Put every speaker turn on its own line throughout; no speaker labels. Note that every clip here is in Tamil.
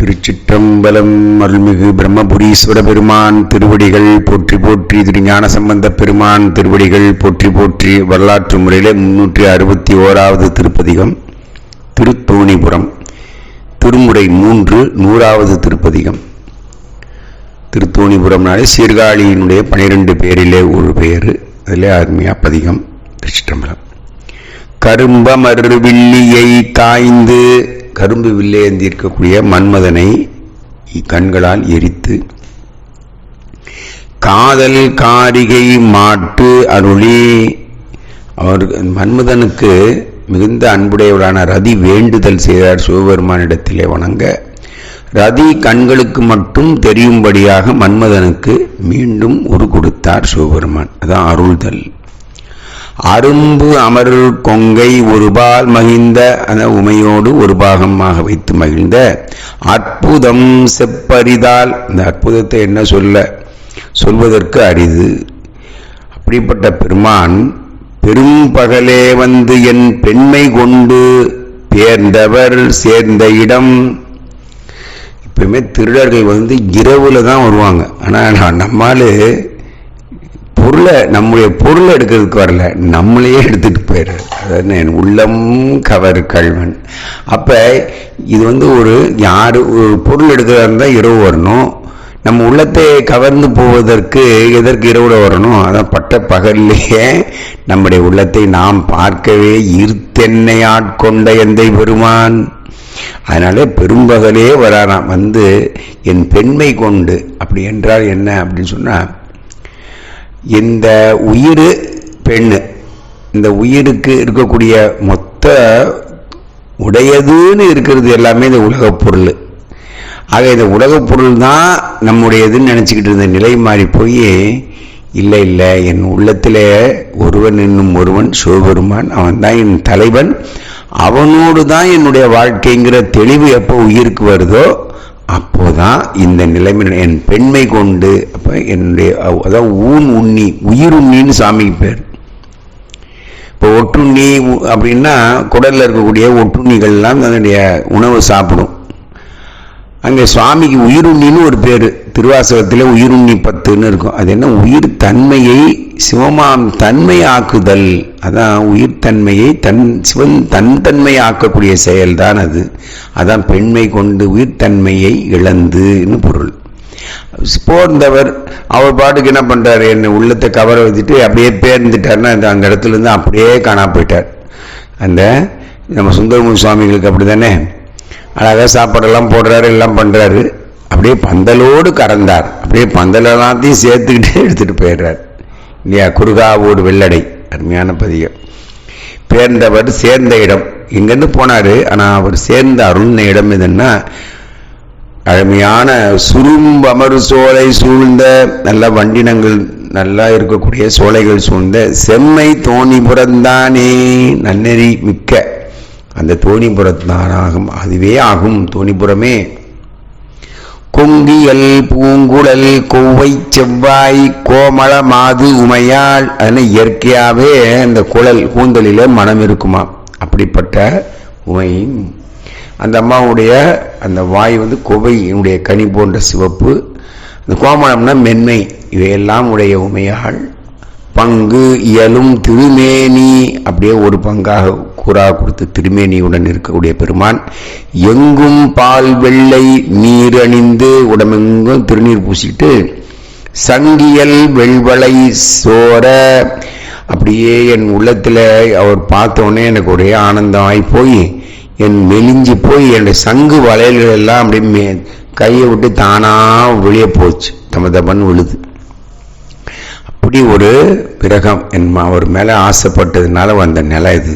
திருச்சிற்றம்பலம் அருள்மிகு பிரம்மபுரீஸ்வர பெருமான் திருவடிகள் போற்றி போற்றி திருஞான சம்பந்த பெருமான் திருவடிகள் போற்றி போற்றி வரலாற்று முறையிலே முன்னூற்றி அறுபத்தி ஓராவது திருப்பதிகம் திருத்தோணிபுரம் திருமுறை மூன்று நூறாவது திருப்பதிகம். திருத்தோணிபுரம்னாலே சீர்காழியினுடைய பனிரெண்டு பேரிலே ஒரு பேர் அதிலே அருமையாக பதிகம் திருச்சிற்றம்பலம். கரும்பமர் வில்லியை காய்ந்து கரும்பு வில்லை மன்மதனை கண்களால் எரித்து காதல் காரிகை மாட்டு அருளி. அவர் மன்மதனுக்கு மிகுந்த அன்புடையவரான ரதி வேண்டுதல் செய்தார் சிவபெருமானிடத்திலே வணங்க. ரதி கண்களுக்கு மட்டும் தெரியும்படியாக மன்மதனுக்கு மீண்டும் உரு கொடுத்தார் சிவபெருமான். அதான் அருள்தல். அரும்பு அமர் கொங்கை ஒருபால் மகிழ்ந்த அந்த உமையோடு ஒரு பாகமாக வைத்து மகிழ்ந்த அற்புதம் செப்பரிதால் இந்த அற்புதத்தை என்ன சொல்ல? சொல்வதற்கு அரிது. அப்படிப்பட்ட பெருமான் பெரும் பகலே வந்து என் பெண்மை கொண்டு பேர்ந்தவர் சேர்ந்த இடம். எப்பயுமே திருடர்கள் வந்து இரவுல தான் வருவாங்க. ஆனால் நம்மால் பொருளை நம்முடைய பொருளை எடுக்கிறதுக்கு வரல நம்மளையே எடுத்துட்டு போயிடுறது அதாவது என் உள்ளம் கவர் கல்வன் அப்போ இது வந்து ஒரு யார் ஒரு பொருள் எடுக்கிறதா இருந்தால் இரவு வரணும். நம்ம உள்ளத்தை கவர்ந்து போவதற்கு எதற்கு இரவுல வரணும்? அதான் பட்ட பகல்லையே நம்முடைய உள்ளத்தை நாம் பார்க்கவே இருத்தென்னை ஆட்கொண்ட எந்தை பெருமான். அதனால பெரும்பகலே வராராம். வந்து என் பெண்மை கொண்டு அப்படி என்றால் என்ன அப்படின்னு சொன்னால் இந்த உயிர் பெண்ணு இந்த உயிருக்கு இருக்கக்கூடிய மொத்த உடையதுன்னு இருக்கிறது எல்லாமே இந்த உலகப் பொருள். ஆக இந்த உலகப் பொருள் தான் நம்முடையதுன்னு நினச்சிக்கிட்டு இருந்த நிலை மாறி போய் இல்லை இல்லை என் உள்ளத்திலே ஒருவன் என்னும் ஒருவன் சிவபெருமான் அவன் தான் என் தலைவன் அவனோடு தான் என்னுடைய வாழ்க்கைங்கிற தெளிவு எப்போ உயிருக்கு வருதோ அப்போதான் இந்த நிலைமை என் பெண்மை கொண்டு அப்போ என்னுடைய அதாவது ஊன் உண்ணி உயிர் உண்ணின்னு சாமிக்கு பேர். இப்போ ஒட்டுண்ணி அப்படின்னா குடலில் இருக்கக்கூடிய ஒட்டுண்ணிகள்லாம் அதனுடைய உணவு சாப்பிடும். அங்கே சுவாமிக்கு உயிருண்ணின்னு ஒரு பேர். திருவாசகத்திலே உயிருண்ணி பத்துன்னு இருக்கும். அது என்ன? உயிர் தன்மையை சிவமாம் தன்மை ஆக்குதல் அதான் உயிர் தன்மையை தன் சிவன் தன் தன்மை ஆக்கக்கூடிய செயல்தான் அது. அதான் பெண்மை கொண்டு உயிர் தன்மையை இழந்துன்னு பொருள். போர்ந்தவர் அவர் பாட்டுக்கு என்ன பண்ணுறாரு என்ன உள்ளத்தை கவர வச்சுட்டு அப்படியே பேர்ந்துட்டார்னா அந்த இடத்துலேருந்து அப்படியே காணா போயிட்டார். அந்த நம்ம சுந்தரமுன் சுவாமிகளுக்கு அப்படி தானே அழகாக சாப்பாடெல்லாம் போடுறாரு எல்லாம் பண்ணுறாரு அப்படியே பந்தலோடு கறந்தார். அப்படியே பந்தல் எல்லாத்தையும் சேர்த்துக்கிட்டே எடுத்துகிட்டு போயிடுறார். இல்லையா குறுகாவோடு வெள்ளடை அருமையான பதிகம். பேர்ந்தவர் சேர்ந்த இடம். இங்கேருந்து போனார் ஆனால் அவர் சேர்ந்த அருள்ன இடம் எதுன்னா அருமையான சுரும்பமரு சோலை சூழ்ந்த நல்ல வண்டினங்கள் நல்லா இருக்கக்கூடிய சோலைகள் சூழ்ந்த செம்மை தோணிபுரந்தானே நன்னெறி மிக்க. அந்த தோணிபுரத்தானாகும் அதுவே ஆகும் தோணிபுரமே. கொங்கியல் பூங்குழல் கொவ்வை செவ்வாய் கோமள மாது உமையாள் அதனால் இயற்கையாகவே அந்த குழல் கூந்தலில் மனம் இருக்குமா? அப்படிப்பட்ட உமை அந்த அம்மாவுடைய அந்த வாய் வந்து கொவையினுடைய கனி போன்ற சிவப்பு அந்த கோமளம்னா மென்மை. இவையெல்லாம் உடைய உமையாள். பங்கு இயலும் திருமேனி அப்படியே ஒரு பங்காக கூறா கொடுத்து திருமேனியுடன் இருக்கக்கூடிய பெருமான் எங்கும் பால் வெள்ளை நீர் அணிந்து உடம்பெங்கும் திருநீர் பூசிட்டு சங்கியல் வெள்வளை சோர அப்படியே என் உள்ளத்தில் அவர் பார்த்தோன்னே எனக்கு ஒரே ஆனந்தமாகி போய் என் மெலிஞ்சு போய் என்னுடைய சங்கு வளையல்கள் எல்லாம் அப்படியே கையை விட்டு தானாக வெளியே போச்சு. தம தப்பன் விழுது. அப்படி ஒரு பிரகம் என் அவர் மேலே ஆசைப்பட்டதுனால வந்த நிலை இது.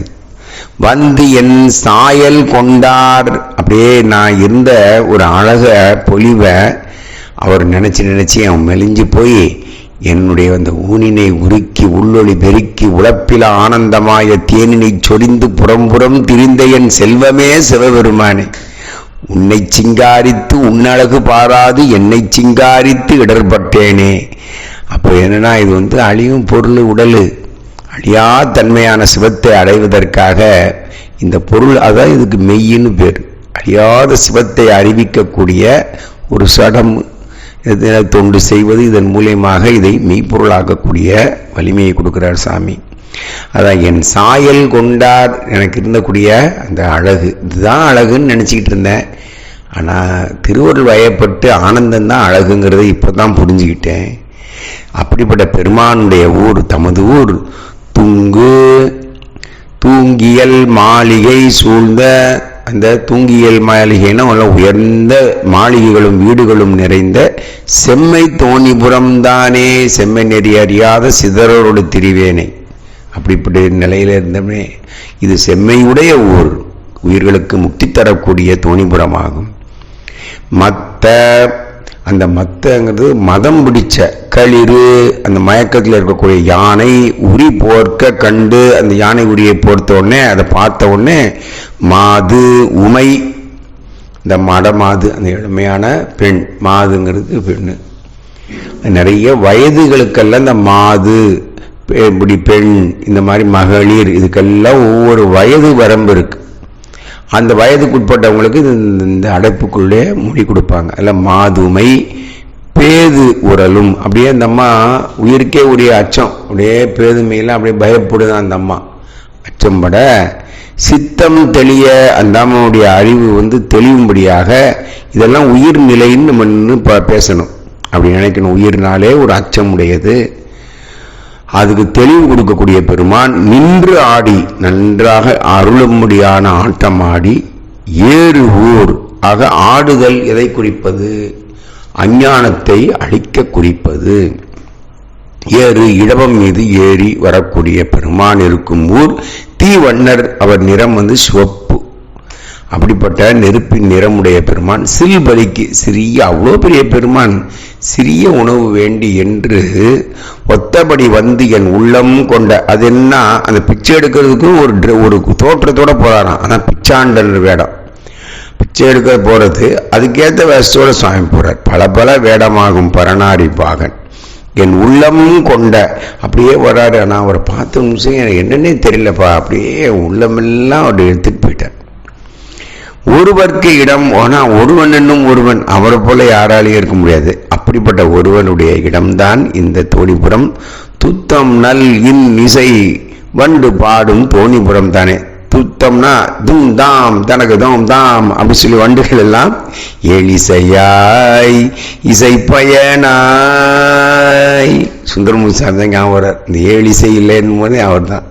வந்து என் சாயல் கொண்டார். அப்படியே நான் இருந்த ஒரு அழக பொலிவை அவர் நினச்சி நினச்சி அவன் மெலிஞ்சு போய் என்னுடைய அந்த ஊனினை உருக்கி உள்ளொளி பெருக்கி உழப்பில ஆனந்தமாய தேனினை சொரிந்து புறம்புறம் திரிந்த என் செல்வமே சிவபெருமானே. உன்னை சிங்காரித்து உன்னழகு பாராது என்னை சிங்காரித்து இடர்பட்டேனே. அப்போ என்னன்னா இது வந்து அழியும் பொருள் உடல். அழியா தன்மையான சிவத்தை அடைவதற்காக இந்த பொருள் அதான் இதுக்கு மெய்யின்னு பேர். அறியாத சிவத்தை அறிவிக்கக்கூடிய ஒரு சடம் தொண்டு செய்வது இதன் மூலியமாக இதை மெய்ப்பொருளாக்கக்கூடிய வலிமையை கொடுக்கிறார் சாமி. அதான் என் சாயல் கொண்டார் எனக்கு இருந்தக்கூடிய அந்த அழகு. இதுதான் அழகுன்னு நினச்சிக்கிட்டு இருந்தேன். ஆனால் திருவருள் வயப்பட்டு ஆனந்தந்தான் அழகுங்கிறத இப்போ தான் புரிஞ்சுக்கிட்டேன். அப்படிப்பட்ட பெருமானுடைய ஊர் தமது ஊர் துங்கு. தூங்கியல் மாளிகை சூழ்ந்த அந்த தூங்கியல் மாளிகைன்னா உயர்ந்த மாளிகைகளும் வீடுகளும் நிறைந்த செம்மை தோணிபுரம் தானே செம்மை நெறி அறியாத சிதறரோடு திரிவேனை. அப்படிப்பட்ட நிலையில இருந்தமே இது செம்மையுடைய ஊர். உயிர்களுக்கு முக்தி தரக்கூடிய தோணிபுரமாகும். மற்ற அந்த மத்தங்கிறது மதம் பிடிச்ச களிறு அந்த மயக்கத்தில் இருக்கக்கூடிய யானை உரி போர்க்க கண்டு அந்த யானை உரியை போர்த்த உடனே அதை பார்த்த உடனே மாது உமை இந்த மடமாது அந்த எளிமையான பெண் மாதுங்கிறது பெண்ணு. நிறைய வயதுகளுக்கெல்லாம் இந்த மாது இப்படி பெண் இந்த மாதிரி மகளிர் இதுக்கெல்லாம் ஒவ்வொரு வயது வரம்பு இருக்கு. அந்த வயதுக்குட்பட்டவங்களுக்கு இந்த- இந்த அடைப்புக்குள்ளே முடி கொடுப்பாங்க. அதில் மாதுமை பேது உரலும். அப்படியே அந்த அம்மா உயிருக்கே உரிய அச்சம். அப்படியே பேதுமையெல்லாம் அப்படியே பயப்படுது அந்த அம்மா. அச்சம்பட சித்தம் தெளிய அந்த அம்மாவுடைய அறிவு வந்து தெளியும்படியாக இதெல்லாம் உயிர் நிலைன்னு நம்ம ப- பேசணும். அப்படி நினைக்கணும். உயிர்னாலே ஒரு அச்சம் உடையது அதுக்கு தெளிவு கொடுக்கக்கூடிய பெருமான் நின்று ஆடி நன்றாக அருளும்படியான ஆட்டம் ஆடி ஏறு ஊர் ஆக ஆடுதல் எதை குறிப்பது? அஞ்ஞானத்தை அழிக்க குறிப்பது. ஏறு இடவம் மீது ஏறி வரக்கூடிய பெருமான் இருக்கும் ஊர் தீவண்ணர் அவர் நிறம் வந்து சிவப்பு. அப்படிப்பட்ட நெருப்பின் நிறமுடைய பெருமான் சில்பலிக்கு சிறிய அவ்வளோ பெரிய பெருமான் சிறிய உணவு வேண்டி என்று ஒத்தபடி வந்து என் உள்ளம் கொண்ட அது என்ன அந்த பிச்சை எடுக்கிறதுக்கு ஒரு ஒரு தோற்றத்தோட போகிறாராம் ஆனால் பிச்சாண்டல் வேடம். பிச்சை எடுக்க போகிறது அதுக்கேற்ற வேஷத்தோட சுவாமி போகிறார் பல பல வேடமாகும் பரணாரி பாகன். என் உள்ளம் கொண்ட அப்படியே வராரு நான் அவரை பார்த்த நிமிஷம் எனக்கு என்னன்னே தெரியலப்பா. அப்படியே உள்ளமெல்லாம் அவர் எடுத்துட்டு போயிட்டார். ஒருவர்க்கு இடம் ஆனா ஒருவன் என்னும் ஒருவன் அவரை போல யாராலையும் இருக்க முடியாது. அப்படிப்பட்ட ஒருவனுடைய இடம்தான் இந்த தோணிபுரம். துத்தம் நல் இன் இசை வண்டு பாடும் தோணிபுரம் தானே. துத்தம்னா தும் தாம் தனக்கு தோம் தாம் அப்படி சொல்லி வண்டுகள் எல்லாம் எலிசையாய் இசை பயனாய் சுந்தரமூர்த்தி சார் தான் ஞாபகம் வர்றார். இந்த ஏழிசை இல்லைன்னு போதே அவர் தான்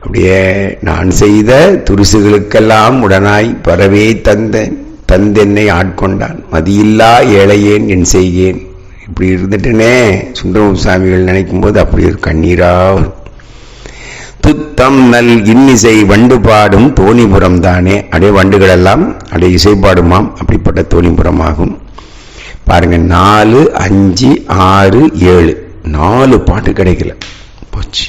அப்படியே நான் செய்த துரிசுகளுக்கெல்லாம் உடனாய் பரவே தந்த தந்தென்னை ஆட்கொண்டான். மதியில்லா ஏழையேன் என் செய்கேன். இப்படி இருந்துட்டுனே சுந்தரமூர்த்தி சாமிகள் நினைக்கும் போது அப்படி ஒரு கண்ணீரா துத்தம் நல் இன்னிசை வண்டு பாடும் தோணிபுரம் தானே. அடே வண்டுகளெல்லாம் அடைய அடே இசை பாடுமாம் அப்படிப்பட்ட தோணிபுரமாகும். பாருங்க நாலு அஞ்சு ஆறு ஏழு. நாலு பாட்டு கிடைக்கல. போச்சு.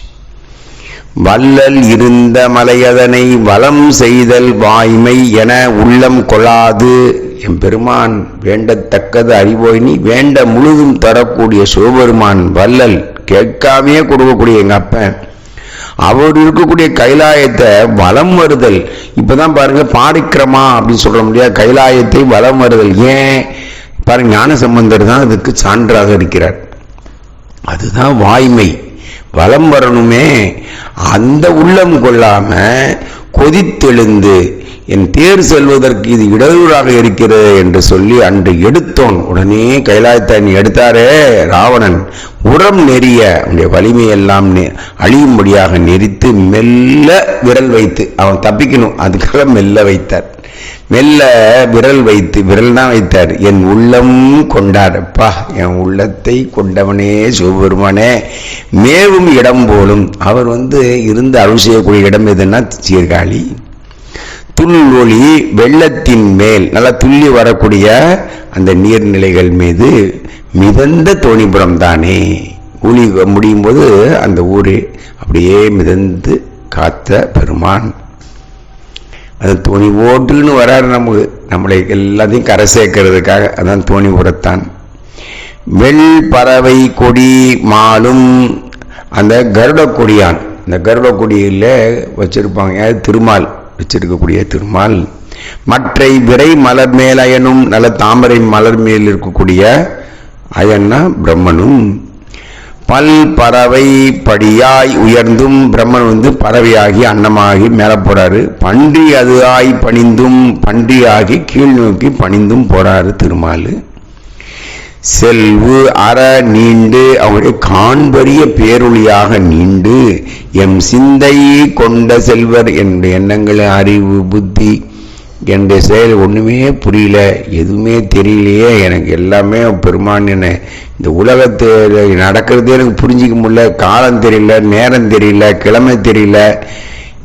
வள்ளல் இருந்த மலையதனை வலம் செய்தல் வாய்மை என உள்ளம் கொள்ளாது என் பெருமான் வேண்டத்தக்கது அறிவோய் நீ வேண்ட முழுதும் தரக்கூடிய சிவபெருமான் வள்ளல் கேட்காமையே கொடுக்கக்கூடிய எங்க அப்பன். அவர் இருக்கக்கூடிய கைலாயத்தை வலம் வருதல். இப்பதான் பாருங்க பாரிக்கிரமா அப்படின்னு சொல்ல முடியாது கைலாயத்தை வலம் வருதல். ஏன்? பாருங்க ஞான சம்பந்தர் தான் அதுக்கு சான்றாக இருக்கிறார். அதுதான் வாய்மை. வலம் வரணுமே. அந்த உள்ளம் கொள்ளாம கொதித்தெழுந்து என் தேர் செல்வதற்கு இது இடையூறாக இருக்கிறது என்று சொல்லி அன்று எடுத்தோன். உடனே கைலாயத்தை எடுத்தாரே ராவணன். உரம் நெறிய அவனுடைய வலிமையெல்லாம் நெ- அழியும்படியாக நெறித்து மெல்ல விரல் வைத்து அவன் தப்பிக்கணும். அதுக்காக மெல்ல வைத்தார். மெல்ல விரல் வைத்து விரல் தான் வைத்தார். என் உள்ளம் கொண்டாடப்பா என் உள்ளத்தை கொண்டவனே சிவபெருமானே. மேவும் இடம் போலும். அவர் வந்து இருந்து அருள் செய்யக்கூடிய இடம் எதுன்னா சீர்காழி. துள்ளொளி வெள்ளத்தின் மேல் நல்லா துள்ளி வரக்கூடிய அந்த நீர்நிலைகள் மீது மிதந்த தோணிபுரம் தானே. ஒளி முடியும் போது அந்த ஊரே அப்படியே மிதந்து காத்த பெருமான். அது தோணி ஓட்டுன்னு வராரு நமக்கு. நம்மளை எல்லாத்தையும் கரை சேர்க்கறதுக்காக அதான் உரத்தான் வெள் பறவை கொடி மாலும் அந்த கருட கொடியான். இந்த கருட கொடியில் வச்சிருப்பாங்க. திருமால். வச்சிருக்கக்கூடிய திருமால். மற்றை விரை மலர் மேல் அயனும் நல்ல தாமரை மலர் மேல் இருக்கக்கூடிய அயன்னா பிரம்மனும். பல் பறவை படியாய் உயர்ந்தும் பிரம்மன் வந்து பறவையாகி அன்னமாகி மேலே போறாரு. பன்றி அது ஆய் பணிந்தும் பன்றியாகி கீழ் நோக்கி பணிந்தும் போறாரு திருமாலு. செல்வு அற நீண்டு அவருடைய காண்பரிய பேரொழியாக நீண்டு எம் சிந்தை கொண்ட செல்வர் என்னுடைய எண்ணங்கள் அறிவு புத்தி என்னுடைய செயல் ஒன்றுமே புரியல எதுவுமே தெரியலையே எனக்கு எல்லாமே பெருமான் என்ன இந்த உலகத்தில் நடக்கிறதே எனக்கு புரிஞ்சிக்க முடியல காலம் தெரியல நேரம் தெரியல கிழமை தெரியல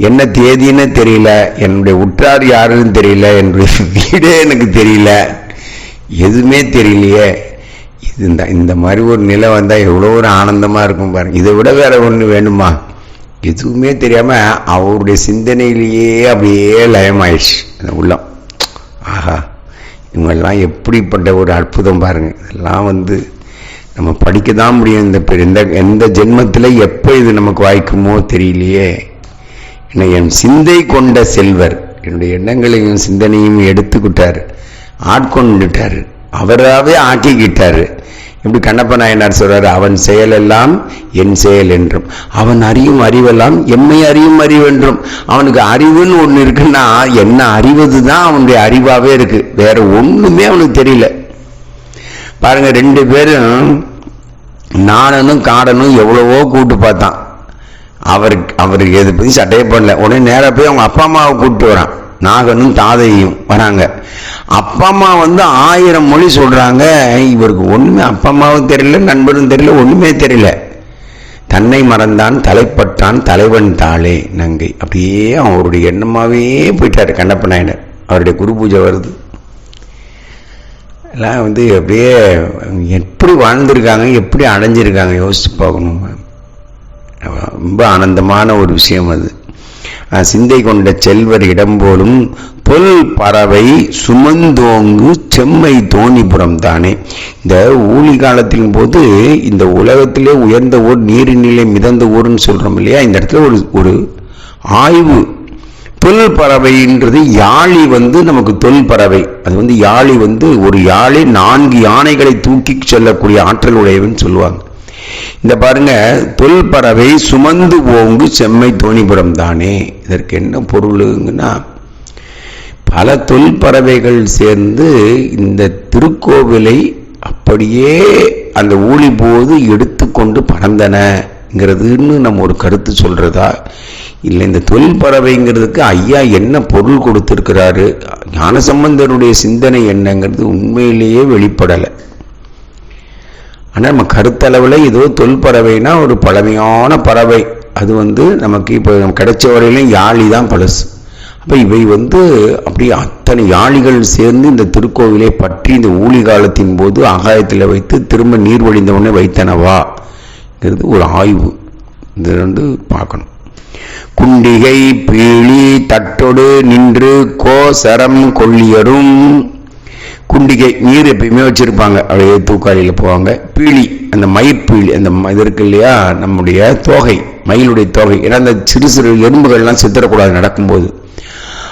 என்ன தேதின்னு தெரியல என்னுடைய உற்றார் யாருன்னு தெரியல என்னுடைய வீடே எனக்கு தெரியல எதுவுமே தெரியலையே. இது இந்த இந்த மாதிரி ஒரு நிலை வந்தால் எவ்வளோ ஒரு ஆனந்தமாக இருக்கும் பாருங்கள் இதை விட வேறு ஒன்று வேணுமா? எதுவுமே தெரியாமல் அவருடைய சிந்தனையிலேயே அப்படியே லயமாயிடுச்சு. அந்த உள்ளம். ஆஹா இவங்கெல்லாம் எப்படிப்பட்ட ஒரு அற்புதம் பாருங்க. இதெல்லாம் வந்து நம்ம படிக்க தான் முடியும். இந்த பெ- எந்த ஜென்மத்தில் எப்போ இது நமக்கு வாய்க்குமோ தெரியலையே. என்னை என் சிந்தை கொண்ட செல்வர் என்னுடைய எண்ணங்களையும் சிந்தனையும் எடுத்துக்கிட்டார். ஆட்கொண்டுட்டார். அவராகவே ஆக்கிக்கிட்டார். இப்படி கண்ணப்ப நாயனார் சொல்றாரு அவன் செயல் எல்லாம் என் செயல் என்றும். அவன் அறியும் அறிவெல்லாம் எம்மை அறியும் அறிவென்றும் அவனுக்கு அறிவுன்னு ஒன்று இருக்குன்னா என்ன அறிவது தான் அவனுடைய அறிவாகவே இருக்கு. வேற ஒண்ணுமே அவனுக்கு தெரியல. பாருங்க ரெண்டு பேரும் நாடனும் காடனும் எவ்வளவோ கூட்டு பார்த்தான். அவருக்கு அவருக்கு எது பற்றி சட்டையே பண்ணல உடனே நேராக போய் அவங்க அப்பா அம்மாவை கூப்பிட்டு வரான். நாகனும் தாதையும் வராங்க. அப்பா அம்மா வந்து ஆயிரம் மொழி சொல்றாங்க. இவருக்கு ஒண்ணுமே அப்பா அம்மாவும் தெரியல நண்பரும் தெரியல ஒண்ணுமே தெரியல. தன்னை மறந்தான் தலைப்பட்டான் தலைவன் தாளே நங்கை. அப்படியே அவருடைய எண்ணமாவே போயிட்டாரு கண்ணப்ப நாயனர். அவருடைய குரு பூஜை வருது. எல்லாம் வந்து அப்படியே எப்படி வாழ்ந்திருக்காங்க எப்படி அடைஞ்சிருக்காங்க யோசிச்சு பார்க்கணும். ரொம்ப ஆனந்தமான ஒரு விஷயம் அது. சிந்தை கொண்ட செல்வர் இடம் போலும் பொல் பறவை சுமந்தோங்கு செம்மை தோணிபுரம் தானே. இந்த ஊழி காலத்தின் போது இந்த உலகத்திலே உயர்ந்த ஊர் நீரினிலே மிதந்த ஊர்னு சொல்கிறோம் இல்லையா? இந்த இடத்துல ஒரு ஒரு ஆய்வு. தொல் பறவைன்றது யாழி வந்து நமக்கு தொல் பறவை. அது வந்து யாழி வந்து ஒரு யாழி நான்கு யானைகளை தூக்கி செல்லக்கூடிய ஆற்றல் உடையவன் சொல்லுவாங்க. இந்த பாருங்க தொல்பறவை சுமந்து ஓங்கு செம்மை தோணிபுரம் தானே. இதற்கு என்ன பொருளுங்கன்னா பல தொல்பறவைகள் சேர்ந்து இந்த திருக்கோவிலை அப்படியே அந்த ஊழி போது எடுத்துக்கொண்டு பறந்தனங்கிறதுன்னு நம்ம ஒரு கருத்து சொல்றதா? இல்லை இந்த தொல்பறவைங்கிறதுக்கு ஐயா என்ன பொருள் கொடுத்திருக்கிறாரு? ஞானசம்பந்தருடைய சிந்தனை என்னங்கிறது உண்மையிலேயே வெளிப்படலை. ஆனால் நம்ம கருத்தளவில் ஏதோ தொல் பறவைனா ஒரு பழமையான பறவை. அது வந்து நமக்கு இப்போ கிடைச்ச வரையிலும் யாழி தான் பழசு. அப்போ இவை வந்து அப்படியே அத்தனை யாழிகள் சேர்ந்து இந்த திருக்கோவிலை பற்றி இந்த ஊழி காலத்தின் போது ஆகாயத்தில் வைத்து திரும்ப நீர் வழிந்தவுடனே வைத்தனவாங்கிறது ஒரு ஆய்வு. இது வந்து பார்க்கணும். குண்டிகை பீழி தட்டொடு நின்று கோசரம் கொள்ளியரும் குண்டிகை நீர் எப்பயுமே வச்சிருப்பாங்க. அப்படியே தூக்காளியில் போவாங்க. பீழி அந்த மயிர்பீழி அந்த ம- இது இருக்கு இல்லையா? நம்முடைய தோகை மயிலுடைய தோகை. ஏன்னா அந்த சிறு சிறு எறும்புகள்லாம் சித்தரக்கூடாது நடக்கும்போது.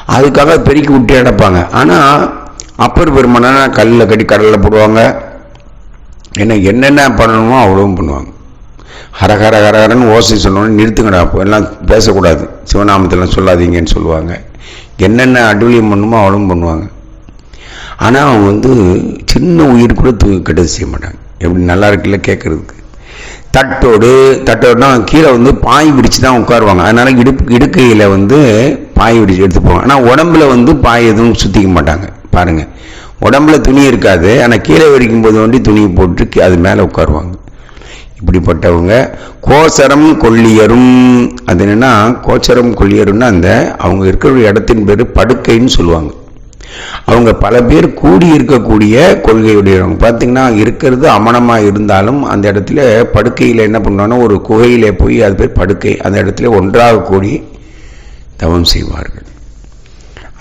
அதுக்காக பெருக்கி விட்டு நடப்பாங்க ஆனால் அப்பர் பெருமானா கல்லில் கட்டி கடலில் போடுவாங்க. என்ன என்னென்ன பண்ணணுமோ அவ்வளவும் பண்ணுவாங்க. ஹரஹர ஹரஹரன்னு ஓசை சொன்னோன்னு நிறுத்துங்கடா. அப்போ எல்லாம் பேசக்கூடாது. சிவநாமத்தில் சொல்லாதீங்கன்னு சொல்லுவாங்க. என்னென்ன அடுவலியம் பண்ணுமோ அவ்வளவும் பண்ணுவாங்க. ஆனால் அவங்க வந்து சின்ன உயிர் கூட தூக்கி கெட்டது செய்ய மாட்டாங்க. எப்படி நல்லா இருக்குல்ல கேட்கறதுக்கு தட்டோடு தட்டோடுனா கீழே வந்து பாய் பிடிச்சு தான் உட்காருவாங்க. அதனால இடுப்பு இடுக்கையில் வந்து பாய் விரிச்சு எடுத்து போவாங்க ஆனால் உடம்புல வந்து பாய் எதுவும் சுற்றிக்க மாட்டாங்க. பாருங்கள் உடம்புல துணி இருக்காது. ஆனால் கீழே விரிக்கும் போது வண்டி துணியை போட்டு அது மேலே உட்காருவாங்க. இப்படிப்பட்டவங்க. கோசரம் கொள்ளியரும். அது என்னென்னா கோச்சரம் கொள்ளியரும்னா அந்த அவங்க இருக்கிற இடத்தின் பேர் படுக்கைன்னு சொல்லுவாங்க. அவங்க பல பேர் கூடி இருக்கக்கூடிய கொள்கையுடையவங்க பார்த்தீங்கன்னா இருக்கிறது அமனமாக இருந்தாலும் அந்த இடத்துல படுக்கையில் என்ன பண்ணுவாங்கன்னா ஒரு குகையிலே போய் அது பேர் படுக்கை. அந்த இடத்துல ஒன்றாக கூடி தவம் செய்வார்கள்.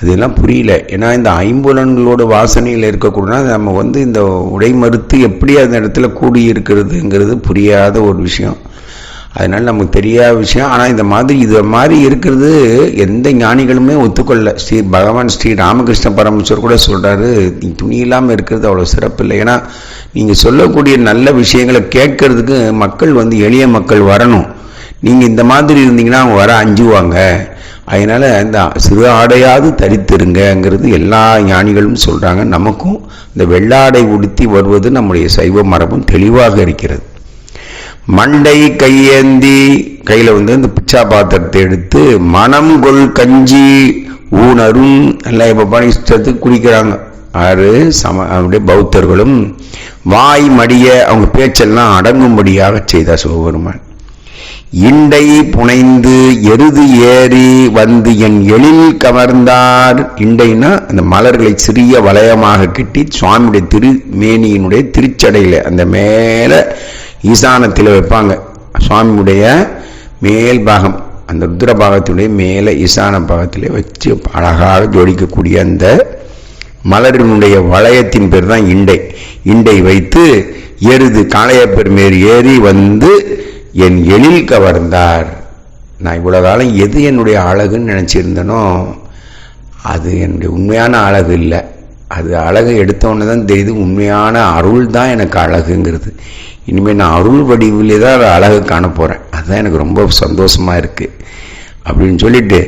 அதெல்லாம் புரியல. ஏன்னா இந்த ஐம்புலன்களோட வாசனையில் இருக்கக்கூடனா நம்ம வந்து இந்த உடை மறுத்து எப்படி அந்த இடத்துல கூடி இருக்கிறதுங்கிறது புரியாத ஒரு விஷயம். அதனால் நமக்கு தெரியாத விஷயம். ஆனால் இந்த மாதிரி இது மாதிரி இருக்கிறது எந்த ஞானிகளுமே ஒத்துக்கொள்ள ஸ்ரீ பகவான் ஸ்ரீ ராமகிருஷ்ண பரமேஸ்வர் கூட சொல்கிறாரு நீ துணி இல்லாமல் இருக்கிறது அவ்வளோ சிறப்பு இல்லை ஏன்னா நீங்கள் சொல்லக்கூடிய நல்ல விஷயங்களை கேட்கறதுக்கு மக்கள் வந்து எளிய மக்கள் வரணும். நீங்கள் இந்த மாதிரி இருந்தீங்கன்னா அவங்க வர அஞ்சுவாங்க. அதனால் இந்த சிறு ஆடையாவது தரித்திருங்கங்கிறது எல்லா ஞானிகளும் சொல்கிறாங்க நமக்கும் இந்த வெள்ளாடை உடுத்தி வருவது நம்முடைய சைவ மரபும் தெளிவாக இருக்கிறது. மண்டை கையேந்தி கையில் வந்து இந்த பிச்சா பாத்திரத்தை எடுத்து மனம் கொள் கஞ்சி ஊனரும் எல்லாம் இப்போ பணி இஷ்டத்துக்கு குடிக்கிறாங்க. ஆறு சம அப்படியே பௌத்தர்களும் வாய் மடிய அவங்க பேச்செல்லாம் அடங்கும்படியாக செய்தார் சிவபெருமான். இண்டை புனைந்து எருது ஏறி வந்து என் எழில் கவர்ந்தார். இண்டைனா அந்த மலர்களை சிறிய வளையமாக கட்டி சுவாமியுடைய திருமேனியினுடைய திருச்சடையில் அந்த மேலே ஈசானத்தில் வைப்பாங்க. சுவாமியுடைய மேல் பாகம் அந்த ருத்ர பாகத்தினுடைய மேலே ஈசான பாகத்திலே வச்சு அழகாக ஜோடிக்கக்கூடிய அந்த மலரினுடைய வளையத்தின் பேர் தான் இண்டை. இண்டை வைத்து எருது காளையப்பெருமேர் ஏறி வந்து என் எழில் கவர்ந்தார். நான் இவ்வளோ காலம் எது என்னுடைய அழகுன்னு நினச்சிருந்தனோ அது என்னுடைய உண்மையான அழகு இல்லை. அது அழகு எடுத்தோன்னு தான் தெரியுது உண்மையான அருள் தான் எனக்கு அழகுங்கிறது. இனிமேல் நான் அருள் வடிவிலே தான் அதை அழகு காண போகிறேன் அதுதான் எனக்கு ரொம்ப சந்தோஷமாக இருக்குது அப்படின்னு சொல்லிட்டு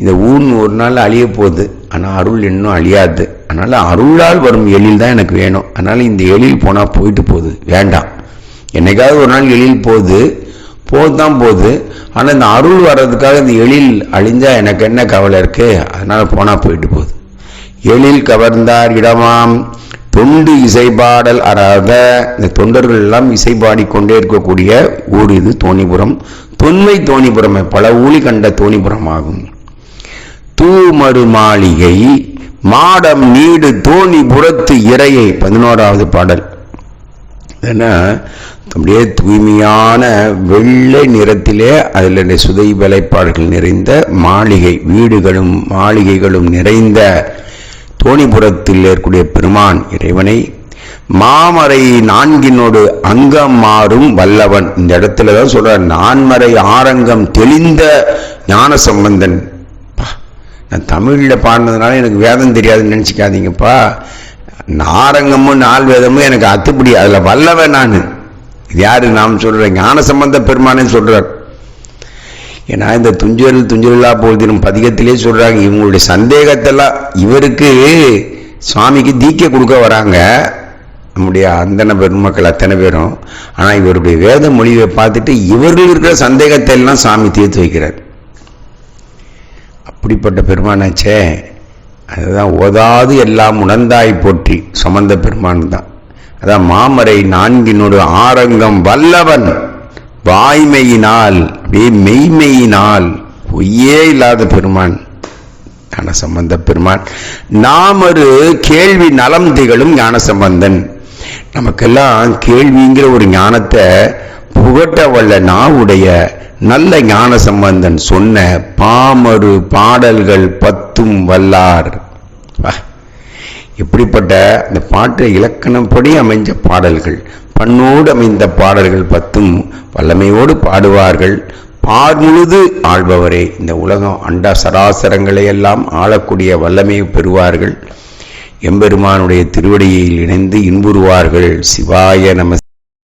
இந்த ஊன் ஒரு நாள் அழிய போகுது. ஆனால் அருள் இன்னும் அழியாது. அதனால் அருளால் வரும் எழில் தான் எனக்கு வேணும். அதனால் இந்த எழில் போனால் போயிட்டு போகுது. வேண்டாம். என்னைக்காவது ஒரு நாள் எழில் போகுது. போது தான் போகுது. ஆனால் இந்த அருள் வர்றதுக்காக இந்த எழில் அழிஞ்சால் எனக்கு என்ன கவலை இருக்குது அதனால் போனால் போயிட்டு போகுது. எழில் கவர்ந்தார் இடமாம். தொண்டு இசைப்பாடல் அறாத இந்த தொண்டர்கள் எல்லாம் இசைப்பாடி கொண்டே இருக்கக்கூடிய ஊர் இது தோணிபுரம். தொன்மை தோணிபுரமே பல ஊழி கண்ட தோணிபுரம் ஆகும் தூமறு மாளிகை மாடம் நீடு தோணிபுரத்து இறையை. பதினோராவது பாடல். ஏன்னா அப்படியே தூய்மையான வெள்ளை நிறத்திலே அதில் சுதை வேலைப்பாடுகள் நிறைந்த மாளிகை வீடுகளும் மாளிகைகளும் நிறைந்த தோணிபுரத்தில் இருக்கக்கூடிய பெருமான் இறைவனை மாமரை நான்கினோடு அங்கம் மாறும் வல்லவன். இந்த இடத்துல தான் சொல்றார் நான்மறை ஆரங்கம் தெளிந்த ஞான சம்பந்தன் நான் தமிழில் பாடினதுனால எனக்கு வேதம் தெரியாதுன்னு நினச்சிக்காதீங்கப்பா. நாரங்கமும் நால் வேதமும் எனக்கு அத்துப்படி அதில் வல்லவன் நான். இது யாரு? நாம் சொல்றேன் ஞான சம்பந்த பெருமானே சொல்றார். ஏன்னா இந்த துஞ்சல் துஞ்சலா போதினும் பதிகத்திலே சொல்றாங்க இவங்களுடைய சந்தேகத்தெல்லாம் இவருக்கு சுவாமிக்கு தீக்க கொடுக்க வராங்க. நம்முடைய அந்தன பெருமக்கள் அத்தனை பேரும். ஆனால் இவருடைய வேத மொழியை பார்த்துட்டு இவர்கள் இருக்கிற சந்தேகத்தை எல்லாம் சாமி தீர்த்து வைக்கிறார். அப்படிப்பட்ட பெருமானாச்சே அதுதான் ஓதாது எல்லாம் உணர்ந்தாய் போற்றி சுமந்த பெருமான் தான். அதான் மாமரை நான்கினோடு ஆரங்கம் வல்லவன். வாய்மையினால் மெய்மையினால் பொய்யே இல்லாத பெருமான். ஞான சம்பந்த பெருமான். நாமரு கேள்வி நலம் திகழும் ஞான சம்பந்தன். நமக்கெல்லாம் கேள்விங்கிற ஒரு ஞானத்தை புகட்ட வல்ல நாவுடைய நல்ல ஞான சம்பந்தன் சொன்ன பாமரு பாடல்கள் பத்தும் வல்லார். வா. இப்படிப்பட்ட அந்த பாட்டு இலக்கணப்படி அமைஞ்ச பாடல்கள். பண்ணோடு அமைந்த பாடல்கள் பத்தும் வல்லமையோடு பாடுவார்கள். பார் முழுது ஆள்பவரே இந்த உலகம் அண்ட சராசரங்களை எல்லாம் ஆளக்கூடிய வல்லமையை பெறுவார்கள். எம்பெருமானுடைய திருவடியில் இணைந்து இன்புறுவார்கள். சிவாய நம